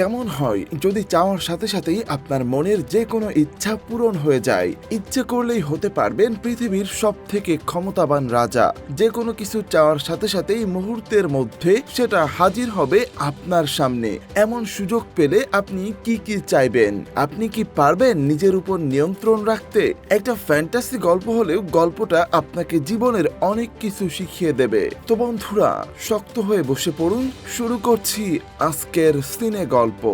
কেমন হয় যদি চাওয়ার সাথে সাথেই আপনার মনের যে কোনো ইচ্ছা পূরণ হয়ে যায়, ইচ্ছে করলেই হতে পারবেন পৃথিবীর সব থেকে ক্ষমতাবান রাজা। যে কোনো কিছু চাওয়ার সাথে সাথেই মুহূর্তের মধ্যে সেটা হাজির হবে আপনার সামনে। এমন সুযোগ পেলে আপনি কি কি চাইবেন? আপনি কি পারবেন নিজের উপর নিয়ন্ত্রণ রাখতে? একটা ফ্যান্টাসি গল্প হলেও গল্পটা আপনাকে জীবনের অনেক কিছু শিখিয়ে দেবে। তো বন্ধুরা, শক্ত হয়ে বসে পড়ুন। শুরু করছি আজকের সিনে গল্প। গল্প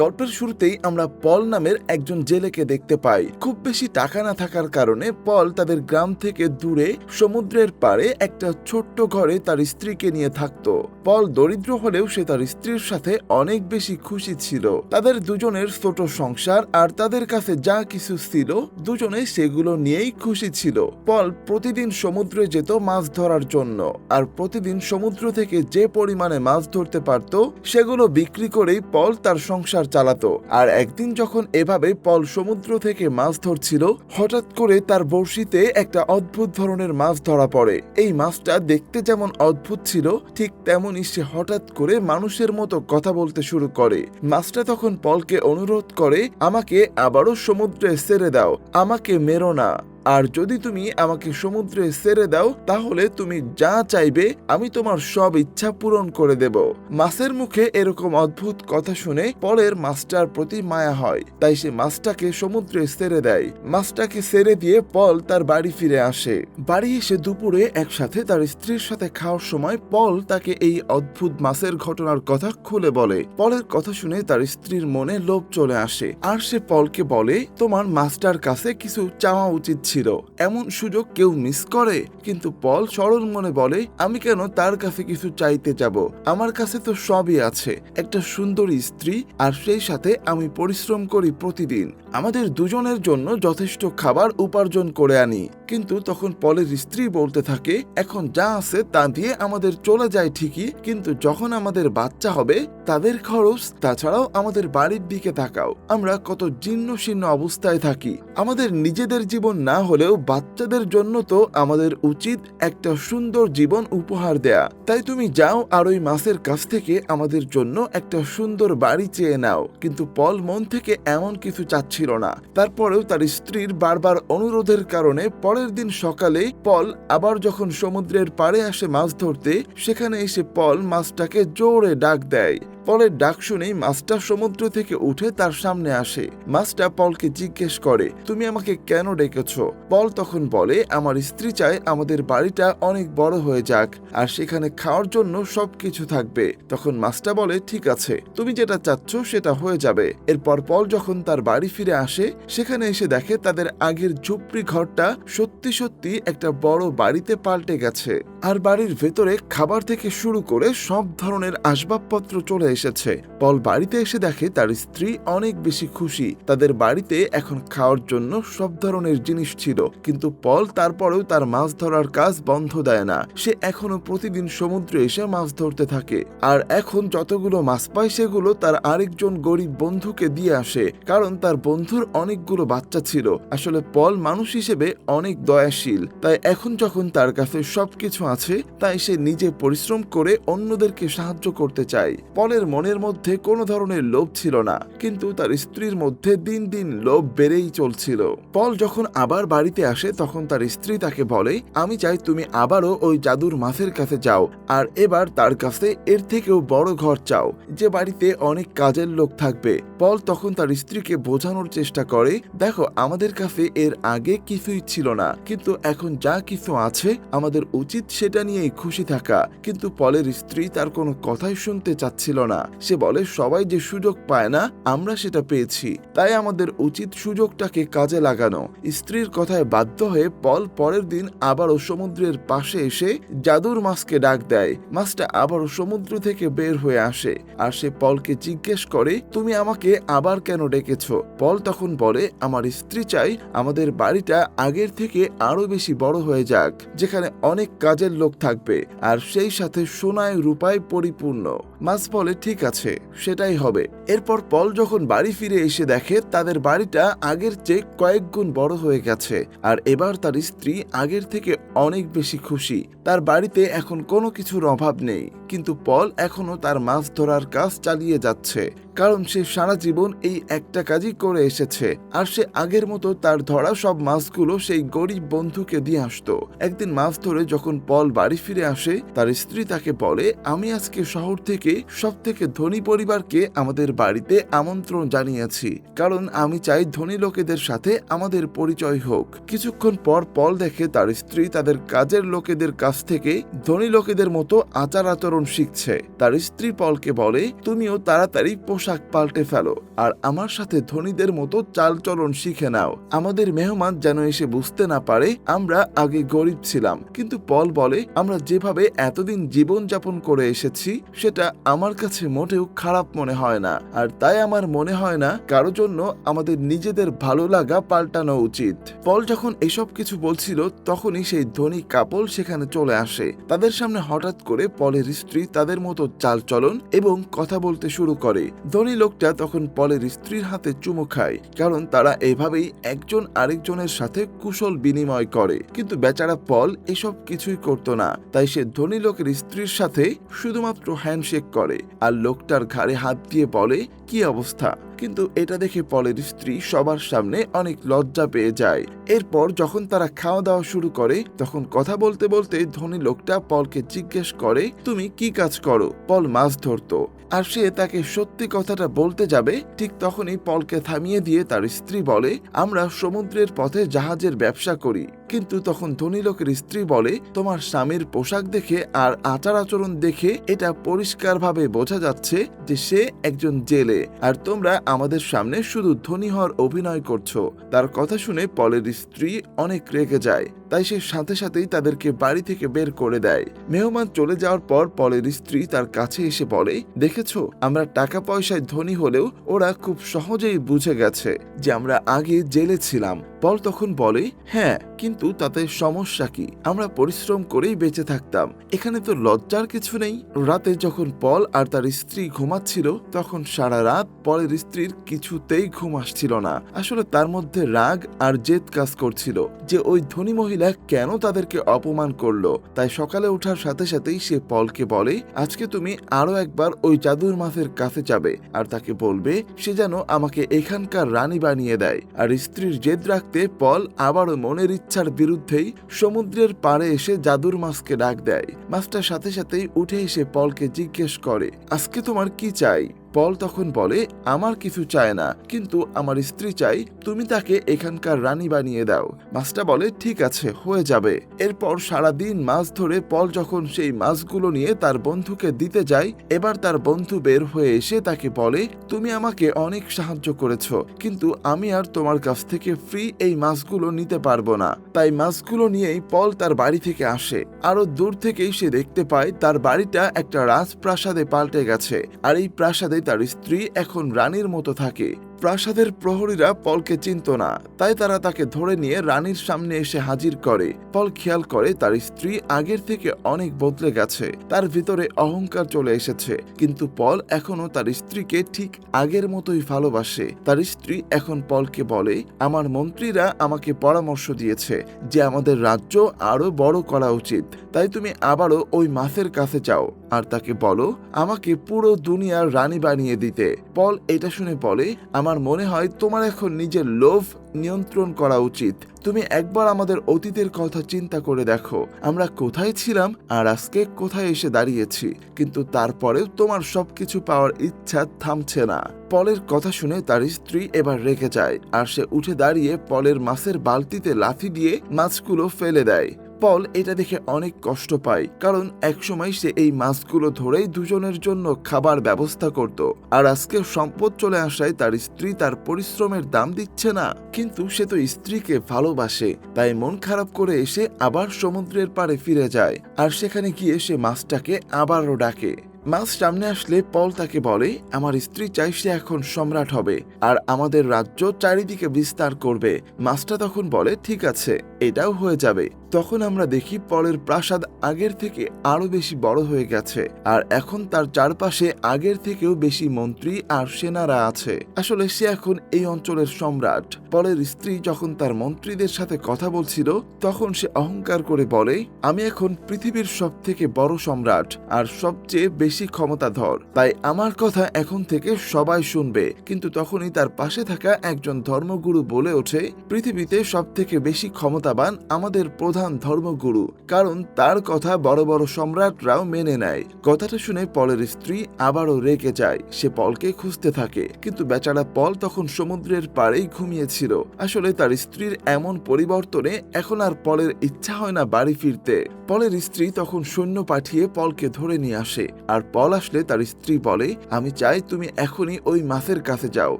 গল্পের শুরুতেই আমরা পল নামের একজন জেলেকে দেখতে পাই। খুব বেশি টাকা না থাকার কারণে পল তাদের গ্রাম থেকে দূরে, সমুদ্রের পাড়ে একটা ছোট্ট ঘরে তার স্ত্রীকে নিয়ে থাকতো। পল দরিদ্র হলেও সে তার স্ত্রীর সাথে অনেক বেশি খুশি ছিল। তাদের দুজনের ছোট সংসার আর তাদের কাছে যা কিছু ছিল, দুজনে সেগুলো নিয়েই খুশি ছিল। পল প্রতিদিন সমুদ্রে যেত মাছ ধরার জন্য আর প্রতিদিন সমুদ্র থেকে যে পরিমাণে মাছ ধরতে পারত, সেগুলো বিক্রি করেই পল তার সংসার চালাতো। আর একদিন যখন এভাবে পল সমুদ্র থেকে মাছ ধরছিল, হঠাৎ করে তার বড়শিতে একটা অদ্ভুত ধরনের মাছ ধরা পড়ে। এই মাছটা দেখতে যেমন অদ্ভুত ছিল, ঠিক তেমনই সে হঠাৎ করে মানুষের মতো কথা বলতে শুরু করে। মাছটা তখন পলকে অনুরোধ করে, আমাকে আবারও সমুদ্রে ছেড়ে দাও, আমাকে মেরো না। আর যদি তুমি আমাকে সমুদ্রে সেরে দাও, তাহলে তুমি যা চাইবে, আমি তোমার সব ইচ্ছা পূরণ করে দেব। মাছের মুখে এরকম অদ্ভুত কথা শুনে পরের মাছটার প্রতি মায়া হয়, তাই সে মাছটাকে সমুদ্রে সেরে দেয়। মাছটাকে সেরে দিয়ে পল তার বাড়ি ফিরে আসে। বাড়ি এসে দুপুরে একসাথে তার স্ত্রীর সাথে খাওয়ার সময় পল তাকে এই অদ্ভুত মাছের ঘটনার কথা খুলে বলে। পলের কথা শুনে তার স্ত্রীর মনে লোভ চলে আসে। আর সে পলকে বলে, তোমার মাছটার কাছে কিছু চাওয়া উচিত ছিল এমন সুযোগ কেউ মিস করে? কিন্তু পল সরল মনে বলে, আমি কেন তার কাছে কিছু চাইতে যাব? আমার কাছে তো সবই আছে। একটা সুন্দরী স্ত্রী, আর সেই সাথে আমি পরিশ্রম করি প্রতিদিন। আমাদের দুজনের জন্য যথেষ্ট খাবার উপার্জন করে আনি। কিন্তু তখন পলের স্ত্রী বলতে থাকে, এখন যা আছে তা দিয়ে আমাদের চলে যায় ঠিকই, কিন্তু যখন আমাদের বাচ্চা হবে, তাদের খরচ, তাছাড়াও আমাদের বাড়ির দিকে তাকাও। আমরা কত জীর্ণ শীর্ণ অবস্থায় থাকি। আমাদের নিজেদের জীবন না হলেও বাচ্চাদের জন্য তো আমাদের উচিত একটা সুন্দর জীবন উপহার দেয়া। তাই তুমি যাও আর ওই মাসের কাছ থেকে আমাদের জন্য একটা সুন্দর বাড়ি চেয়ে নাও। কিন্তু পল মন থেকে এমন কিছু চাচ্ছিল না। তারপরেও তার স্ত্রীর বারবার অনুরোধের কারণে পরের দিন সকালে পল আবার যখন সমুদ্রের পাড়ে আসে মাছ ধরতে, সেখানে এসে পল মাছটাকে জোরে ডাক দেয়। পলের ডাক শুনেই মাছটা সমুদ্র থেকে উঠে তার সামনে আসে। মাছটা পলকে জিজ্ঞেস করে, তুমি আমাকে কেন ডেকেছ? পল তখন বলে, আমার স্ত্রী চায় আমাদের বাড়িটা অনেক বড় হয়ে যাক, আর সেখানে খাওয়ার জন্য সবকিছু থাকবে। তখন মাছটা বলে, ঠিক আছে, তুমি যেটা চাচ্ছ সেটা হয়ে যাবে। এরপর পল যখন তার বাড়ি ফিরে আসে, সেখানে এসে দেখে তাদের আগের ঝুপড়ি ঘরটা সত্যি সত্যি একটা বড় বাড়িতে পাল্টে গেছে। আর বাড়ির ভেতরে খাবার থেকে শুরু করে সব ধরনের আসবাবপত্র চলে এসেছে। পল বাড়িতে এসে দেখে তার স্ত্রী অনেক বেশি খুশি। তাদের বাড়িতে এখন খাওয়ার জন্য সব ধরনের জিনিস ছিল। কিন্তু পল তারপরেও তার মাছ ধরার কাজ বন্ধ দেয় না। সে এখনও প্রতিদিন সমুদ্রে এসে মাছ ধরতে থাকে। আর এখন যতগুলো মাছ পায়, সেগুলো তার আরেকজন গরিব বন্ধুকে দিয়ে আসে। কারণ তার বন্ধুর অনেকগুলো বাচ্চা ছিল। আসলে পল মানুষ হিসেবে অনেক দয়াশীল। তাই এখন যখন তার কাছে সবকিছু আছে, তাই সে নিজে পরিশ্রম করে অন্যদেরকে সাহায্য করতে চায়। পলের মনের মধ্যে কোনো ধরনের লোভ ছিল না, কিন্তু তার স্ত্রীর মধ্যে দিন দিন লোভ বেড়েই চলছিল। পল যখন আবার বাড়িতে আসে, তখন তার স্ত্রী তাকে বলে, আমি চাই তুমি আবারও ওই জাদুর মাছের কাছে যাও, আর এবার তার কাছে এর থেকেও বড় ঘর চাও, যে বাড়িতে অনেক কাজের লোক থাকবে। পল তখন তার স্ত্রীকে বোঝানোর চেষ্টা করে, দেখো, আমাদের কাছে এর আগে কিছুই ছিল না, কিন্তু এখন যা কিছু আছে, আমাদের উচিত সেটা নিয়েই খুশি থাকা। কিন্তু পলের স্ত্রী তার কোনো কথাই শুনতে চাচ্ছিল না। সে বলে, সবাই যে সুযোগ পায় না, আমরা সেটা পেয়েছি। তাই আমাদের উচিত সুযোগটাকে কাজে লাগানো। স্ত্রীর কথায় বাধ্য হয়ে পল পরের দিন আবারও সমুদ্রের পাশে এসে জাদুর মাছকে ডাক দেয়। মাছটা আবারও সমুদ্র থেকে বের হয়ে আসে। আর সে পলকে জিজ্ঞেস করে, তুমি আমাকে আবার কেন ডেকেছ? পল তখন বলে, আমার স্ত্রী চাই আমাদের বাড়িটা আগের থেকে আরও বেশি বড় হয়ে যাক, যেখানে অনেক কাজের লোক থাকবে। আর সেই সাথে সোনায় রূপায় পরিপূর্ণ। মাছ বলে ঠিক আছে সেটাই হবে। এরপর পল যখন বাড়ি ফিরে এসে দেখে, তাদের বাড়িটা আগের চেয়ে কয়েক গুণ বড় হয়ে গেছে, আর এবার তার স্ত্রী আগের থেকে অনেক বেশি খুশি। তার বাড়িতে এখন কোনো কিছুর অভাব নেই, কিন্তু পল এখনও তার মাছ ধরার কাজ চালিয়ে যাচ্ছে, কারণ সে সারা জীবন এই একটা কাজই করে এসেছে, আর সে আগের মতো তার ধরা সব মাছগুলো সেই গরিব বন্ধুকে দিয়ে আসতো। একদিন মাছ ধরে যখন পল বাড়ি ফিরে আসে, তার স্ত্রী তাকে বলে, আমি আজকে শহর থেকে সব থেকে ধনী পরিবারকে আমাদের বাড়িতে আমন্ত্রণ জানিয়েছি। কারণ আমি চাই ধনী লোকেদের সাথে আমাদের পরিচয় হোক। কিছুক্ষণ পর পল দেখে তার স্ত্রী তাদের কাজের লোকেদের কাছ থেকে ধনী লোকেদের মতো আচার আচরণ শিখছে। তার স্ত্রী পলকে বলে, তুমিও তাড়াতাড়ি পোশাক পাল্টে ফেলো আর আমার সাথে ধনীদের মতো চালচলন শিখে নাও। আমাদের মেহমান যেন এসে বুঝতে না পারে আমরা আগে গরিব ছিলাম। কিন্তু পল বলে, আমরা যেভাবে এতদিন জীবন যাপন করে এসেছি, সেটা আমার কাছে মোটেও খারাপ মনে হয় না। আর তাই আমার মনে হয় না কারও জন্য আমাদের নিজেদের ভালো লাগা পাল্টানো উচিত। পল যখন এসব কিছু বলছিল, তখনই সেই ধনী কাপল সেখানে চলে আসে। তাদের সামনে হঠাৎ করে পলের স্ত্রী তাদের মতো চালচলন এবং কথা বলতে শুরু করে। ধনী লোকটা তখন পলের স্ত্রীর হাতে চুমু খায়, কারণ তারা এভাবেই একজন আরেকজনের সাথে কুশল বিনিময় করে। কিন্তু বেচারা পল এসব কিছুই করতো না, তাই সে ধনী লোকের স্ত্রীর সাথে শুধুমাত্র হ্যান্ডশেক করে। আর লোকটার ঘাড়ে হাত দিয়ে বলে কি অবস্থা? কিন্তু এটা দেখে পলের স্ত্রী সবার সামনে অনেক লজ্জা পেয়ে যায়। এরপর যখন তারা খাওয়া দাওয়া শুরু করে, তখন কথা বলতে বলতে ধনী লোকটা পলকে জিজ্ঞেস করে, তুমি কি কাজ করো? পল মাছ ধরতো। আর সে তাকে সত্যি কথাটা বলতে যাবে, ঠিক তখনই পলকে থামিয়ে দিয়ে তার স্ত্রী বলে, আমরা সমুদ্রের পথে জাহাজের ব্যবসা করি। কিন্তু তখন ধনী লোকের স্ত্রী বলে, তোমার স্বামীর পোশাক দেখে আর আচার আচরণ দেখে এটা পরিষ্কারভাবে বোঝা যাচ্ছে যে সে একজন জেলে। আর তোমরা আমাদের সামনে শুধু ধনী হওয়ার অভিনয় করছ। তার কথা শুনে পলের স্ত্রী অনেক রেগে যায়। তাই সে সাথে সাথেই তাদেরকে বাড়ি থেকে বের করে দেয়। মেহমান চলে যাওয়ার পর পলের স্ত্রী তার কাছে এসে বলে, দেখেছ, আমরা টাকা পয়সায় ধনী হলেও ওরা খুব সহজেই বুঝে গেছে যে আমরা আগে জেলে ছিলাম। পল তখন বলে হ্যাঁ কিন্তু তাতে সমস্যা কি? আমরা পরিশ্রম করেই বেঁচে থাকতাম। এখানে তো লজ্জার কিছু নেই। রাতে যখন পল আর তার স্ত্রী ঘুমাচ্ছিল, তখন সারা রাত পলের স্ত্রীর কিছুতেই ঘুম আসছিল না। আসলে তার মধ্যে রাগ আর জেদ কাজ করছিল যে ওই ধনী মহিলা কেন তাদেরকে অপমান করল। তাই সকালে ওঠার সাথে সাথেই সে পলকে বলে, আজকে তুমি আরও একবার ওই জাদুর মাছের কাছে যাবে। আর তাকে বলবে, সে যেন আমাকে এখানকার রানী বানিয়ে দেয়। আর স্ত্রীর জেদ রাখতে পল আবারও মনের ইচ্ছার বিরুদ্ধেই সমুদ্রের পাড়ে এসে জাদুর মাছকে ডাক দেয়। মাছটার সাথে সাথেই উঠে এসে পলকে জিজ্ঞেস করে, আজকে তোমার কি চাই? পল তখন বলে, আমার কিছু চায় না, কিন্তু আমার স্ত্রী চাই, তুমি তাকে এখানকার রানী বানিয়ে দাও। মাছটা বলে, ঠিক আছে, হয়ে যাবে। এরপর সারা দিন মাছ ধরে পল যখন সেই মাছগুলো নিয়ে তার বন্ধুকে দিতে যায়, এবার তার বন্ধু বের হয়ে এসে তাকে বলে, তুমি আমাকে অনেক সাহায্য করেছ, কিন্তু আমি আর তোমার কাছ থেকে ফ্রি এই মাছগুলো নিতে পারব না। তাই মাছগুলো নিয়েই পল তার বাড়ি থেকে আসে। আরও দূর থেকেই সে দেখতে পায়, তার বাড়িটা একটা রাজপ্রাসাদে পাল্টে গেছে। আর এই প্রাসাদে তার স্ত্রী এখন রানীর মতো থাকে। প্রাসাদের প্রহরীরা পলকে চিনত না, তাই তারা তাকে ধরে নিয়ে রানীর সামনে এসে হাজির করে। পল খেয়াল করে তার স্ত্রী আগের থেকে অনেক বদলে গেছে, তার ভিতরে অহংকার চলে এসেছে। কিন্তু পল এখনও তার স্ত্রীকে ঠিক আগের মতোই ভালোবাসে। তার স্ত্রী এখন পলকে বলে, আমার মন্ত্রীরা আমাকে পরামর্শ দিয়েছে যে আমাদের রাজ্য আরও বড় করা উচিত। তাই তুমি আবারও ওই মাছের কাছে যাও। আর তাকে বলো, আমাকে পুরো দুনিয়ার রানী বানিয়ে দিতে। পল, এটা শুনে বলে, আমার মনে হয় তোমার এখন নিজের লোভ নিয়ন্ত্রণ করা উচিত। তুমি একবার আমাদের অতীতের কথা চিন্তা করে দেখো, আমরা কোথায় ছিলাম আর আজকে কোথায় এসে দাঁড়িয়েছি। কিন্তু তারপরেও তোমার সবকিছু পাওয়ার ইচ্ছা থামছে না। পলের কথা শুনে তার স্ত্রী এবার রেখে যায়, আর সে উঠে দাঁড়িয়ে পলের মাছের বালতিতে লাথি দিয়ে মাছগুলো ফেলে দেয়। পল এটা দেখে অনেক কষ্ট পায়, কারণ একসময় সে এই মাছগুলো ধরেই দুজনের জন্য খাবার ব্যবস্থা করত। আর আজকে সম্পদ চলে আসায় তার স্ত্রী তার পরিশ্রমের দাম দিচ্ছে না, কিন্তু সে তো স্ত্রীকে ভালোবাসে, তাই মন খারাপ করে এসে আবার সমুদ্রের পাড়ে ফিরে যায়, আর সেখানে গিয়ে সে মাছটাকে আবারও ডাকে। মাছ সামনে আসলে পল তাকে বলে, আমার স্ত্রী চাই সে এখন সম্রাট হবে, আর আমাদের রাজ্য চারিদিকে বিস্তার করবে। মাছটা তখন বলে, ঠিক আছে, এটাও হয়ে যাবে। তখন আমরা দেখি পলের প্রাসাদ আগের থেকে আরও বেশি বড় হয়ে গেছে, আর এখন তার চারপাশে আগের থেকেও বেশি মন্ত্রী আর সেনারা আছে। আসলে সে এখন এই অঞ্চলের সম্রাট। পলের স্ত্রী যখন তার মন্ত্রীদের সাথে কথা বলছিল, তখন সে অহংকার করে বলে, আমি এখন পৃথিবীর সব থেকে বড় সম্রাট, আর সবচেয়ে বেশি ক্ষমতাধর। তাই আমার কথা এখন থেকে সবাই শুনবে। কিন্তু তখনই তার পাশে থাকা একজন ধর্মগুরু বলে ওঠে, পৃথিবীতে সব থেকে বেশি ক্ষমতাবান আমাদের প্রধান ধর্মগুরু, কারণ তার কথা বড় বড় সম্রাটরাও মেনে নেয়। কথাটা শুনে পলের স্ত্রী আবারও রেগে যায়। সে পলকে খুঁজতে থাকে, কিন্তু বেচারা পল তখন সমুদ্রের পাড়েই ঘুমিয়েছিল। আসলে তার স্ত্রীর এমন পরিবর্তনে এখন আর পলের ইচ্ছা হয় না বাড়ি ফিরতে। পলের স্ত্রী তখন সৈন্য পাঠিয়ে পলকে ধরে নিয়ে আসে, আর পল আসলে তার স্ত্রী বলে, আমি চাই তুমি এখনই ওই মাছের কাছে যাও,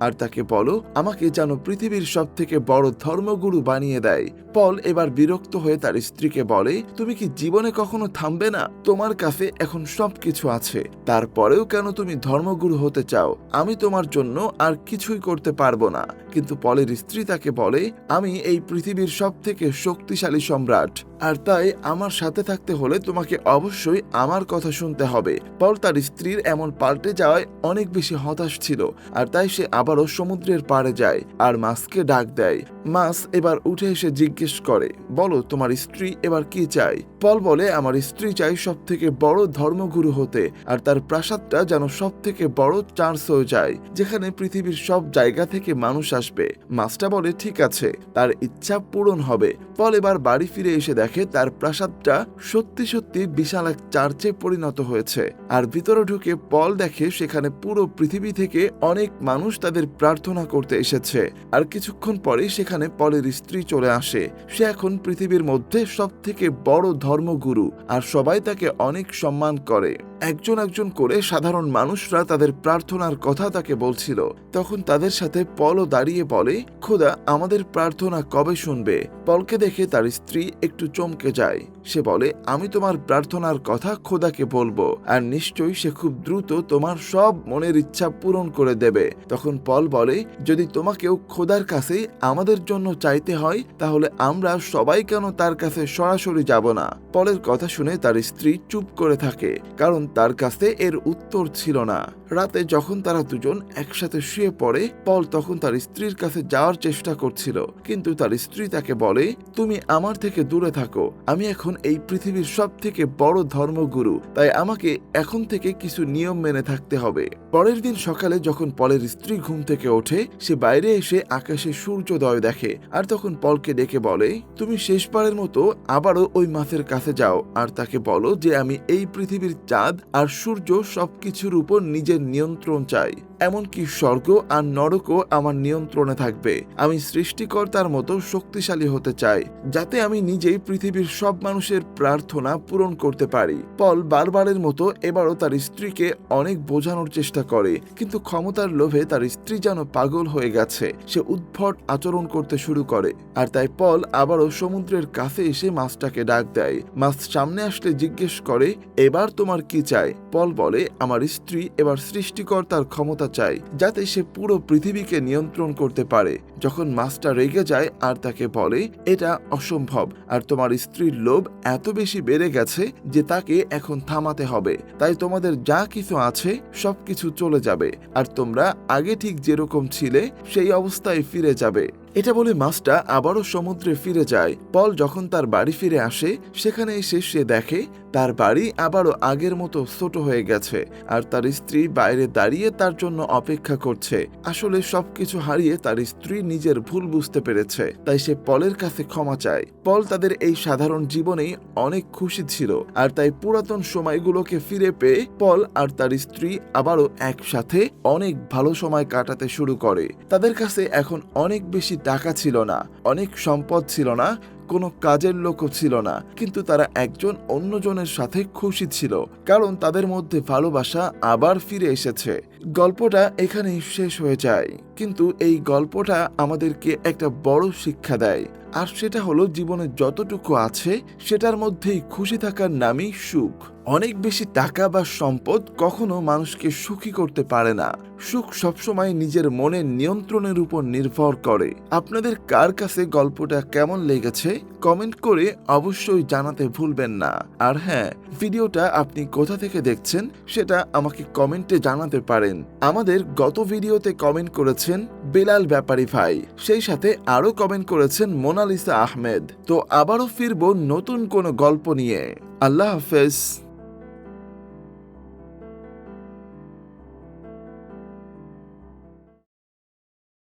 আর তাকে বলো, আমাকে যেন পৃথিবীর সব থেকে বড় ধর্মগুরু বানিয়ে দেয়। পল এবার বিরক্ত হয়ে তার স্ত্রীকে বলে, তুমি কি জীবনে কখনো থামবে না? তোমার কাছে এখন সবকিছু আছে। তারপরেও কেন তুমি ধর্মগুরু হতে চাও? আমি তোমার জন্য আর কিছুই করতে পারব না। কিন্তু পলের স্ত্রী তাকে বলে, আমি এই পৃথিবীর সব থেকে শক্তিশালী সম্রাট, আর তাই আমার সাথে থাকতে হলে তোমাকে অবশ্যই আমার কথা শুনতে হবে। পল তার স্ত্রীর এমন পাল্টে যাওয়ায় অনেক বেশি হতাশ ছিল, আর তাই সে আবারও সমুদ্রের পাড়ে যায় আর মাছকে ডাক দেয়। মাছ এবার উঠে এসে জিজ্ঞেস করে, বলো, তোমার স্ত্রী এবার কি চাই পল বলে, আমার স্ত্রী চাই সব থেকে বড় ধর্মগুরু হতে, আর তার প্রাসাদটা যেন সব থেকে বড় চার্চ হয়ে যায় যেখানে পৃথিবীর সব জায়গা থেকে মানুষ আসবে। মাছটা বলে, ঠিক আছে, তার ইচ্ছা পূরণ হবে। পল এবার বাড়ি ফিরে এসে দেখে, তার প্রাসাদটা সত্যি সত্যি বিশাল এক চার্চে পরিণত হয়েছে। আর ভিতরে ঢুকে পল দেখে, সেখানে পুরো পৃথিবী থেকে অনেক মানুষ তাদের প্রার্থনা করতে এসেছে। আর কিছুক্ষণ পরে সেখানে পলের স্ত্রী চলে আসে, সে এখন পৃথিবীর মধ্যে সব থেকে বড় ধর্মগুরু আর সবাই তাকে অনেক সম্মান করে। একজন একজন করে সাধারণ মানুষরা তাদের প্রার্থনার কথা তাকে বলছিল। তখন তাদের সাথে পলও দাঁড়িয়ে বলে, খোদা, আমাদের প্রার্থনা কবে শুনবে? পলকে দেখে তার স্ত্রী একটু চমকে যায়। সে বলে, আমি তোমার প্রার্থনার কথা খোদাকে বলব, আর নিশ্চয়ই সে খুব দ্রুত তোমার সব মনের ইচ্ছা পূরণ করে দেবে। তখন পল বলে, যদি তোমাকেও খোদার কাছেই আমাদের জন্য চাইতে হয়, তাহলে আমরা সবাই কেন তার কাছে সরাসরি যাব না? পলের কথা শুনে তার স্ত্রী চুপ করে থাকে, কারণ তার কাছে এর উত্তর ছিল না। রাতে যখন তারা দুজন একসাথে শুয়ে পড়ে, পল তখন তার স্ত্রীর কাছে যাওয়ার চেষ্টা করছিল, কিন্তু তার স্ত্রী তাকে বলে, তুমি আমার থেকে দূরে থাকো, আমি এখন এই পৃথিবীর সব থেকে বড় ধর্মগুরু, তাই আমাকে এখন থেকে কিছু নিয়ম মেনে থাকতে হবে। পরের দিন সকালে যখন পলের স্ত্রী ঘুম থেকে ওঠে, সে বাইরে এসে আকাশে সূর্যোদয় দেখে আর তখন পলকে ডেকে বলে, তুমি শেষবারের মতো আবারও ওই মাছের কাছে যাও আর তাকে বলো যে আমি এই পৃথিবীর চাঁদ আর সূর্য সবকিছুর উপর নিজের নিয়ন্ত্রণ চাই। এমনকি স্বর্গ আর নরকও আমার নিয়ন্ত্রণে থাকবে। আমি সৃষ্টিকর্তার মতো শক্তিশালী হতে চাই, যাতে আমি নিজেই পৃথিবীর সব মানুষের প্রার্থনা পূরণ করতে পারি। পল বারবারের মতো এবারও তার স্ত্রীকে অনেক বোঝানোর চেষ্টা করে, কিন্তু ক্ষমতার লোভে তার স্ত্রী যেন পাগল হয়ে গেছে, সে উদ্ভট আচরণ করতে শুরু করে। আর তাই পল আবারও সমুদ্রের কাছে এসে মাছটাকে ডাক দেয়। মাছ সামনে আসলে জিজ্ঞেস করে, এবার তোমার কি চাই? পল বলে, আমার স্ত্রী এবার সৃষ্টিকর্তার ক্ষমতা চাই, যাতে সে পুরো পৃথিবীকে নিয়ন্ত্রণ করতে পারে। যখন মাছটা রেগে যায় আর তাকে বলে, এটা অসম্ভব, আর তোমার স্ত্রীর লোভ এত বেশি বেড়ে গেছে যে তাকে এখন থামাতে হবে। তাই তোমাদের যা কিছু আছে, সবকিছু চলে যাবে। আর তোমরা আগে ঠিক যেরকম ছিলে, সেই অবস্থায় ফিরে যাবে। এটা বলে মাছটা আবারও সমুদ্রে ফিরে যায়। পল যখন তার বাড়ি ফিরে আসে, সেখানে এসে সে দেখে তার বাড়ি আবারও আগের মতো ছোট হয়ে গেছে আর তার স্ত্রী বাইরে দাঁড়িয়ে তার জন্য অপেক্ষা করছে। আসলে সবকিছু হারিয়ে তার স্ত্রী নিজের ভুল বুঝতে পেরেছে, তাই সে পলের কাছে ক্ষমা চায়। পল তাদের এই সাধারণ জীবনেই অনেক খুশি ছিল আর তাই পুরাতন সময়গুলোকে ফিরে পেয়ে পল আর তার স্ত্রী আবারও একসাথে অনেক ভালো সময় কাটাতে শুরু করে। তাদের কাছে এখন অনেক বেশি টাকা ছিল না, অনেক সম্পদ ছিল না, কোনো কাজের লোকও ছিল না, কিন্তু তারা একজন অন্যজনের সাথে খুশি ছিল, কারণ তাদের মধ্যে ভালোবাসা আবার ফিরে এসেছে। গল্পটা এখানেই শেষ হয়ে যায়, কিন্তু এই গল্পটা আমাদেরকে একটা বড় শিক্ষা দেয়, আর সেটা হলো জীবনে যতটুকু আছে, সেটার মধ্যেই খুশি থাকার নামই সুখ। অনেক বেশি টাকা বা সম্পদ কখনো মানুষকে সুখী করতে পারে না। সুখ সবসময় নিজের মনের নিয়ন্ত্রণের উপর নির্ভর করে। আপনাদের কার কাছে গল্পটা কেমন লেগেছে? কমেন্ট করে অবশ্যই জানাতে ভুলবেন না। আর হ্যাঁ ভিডিওটা আপনি কোথা থেকে দেখছেন সেটা আমাকে কমেন্টে জানাতে পারেন। আমাদের গত ভিডিওতে কমেন্ট করেছেন বেলাল ব্যাপারী ভাই, সেই সাথে আরও কমেন্ট করেছেন মোনালিসা আহমেদ। তো আবারও ফিরব নতুন কোনো গল্প নিয়ে। আল্লাহ হাফেজ।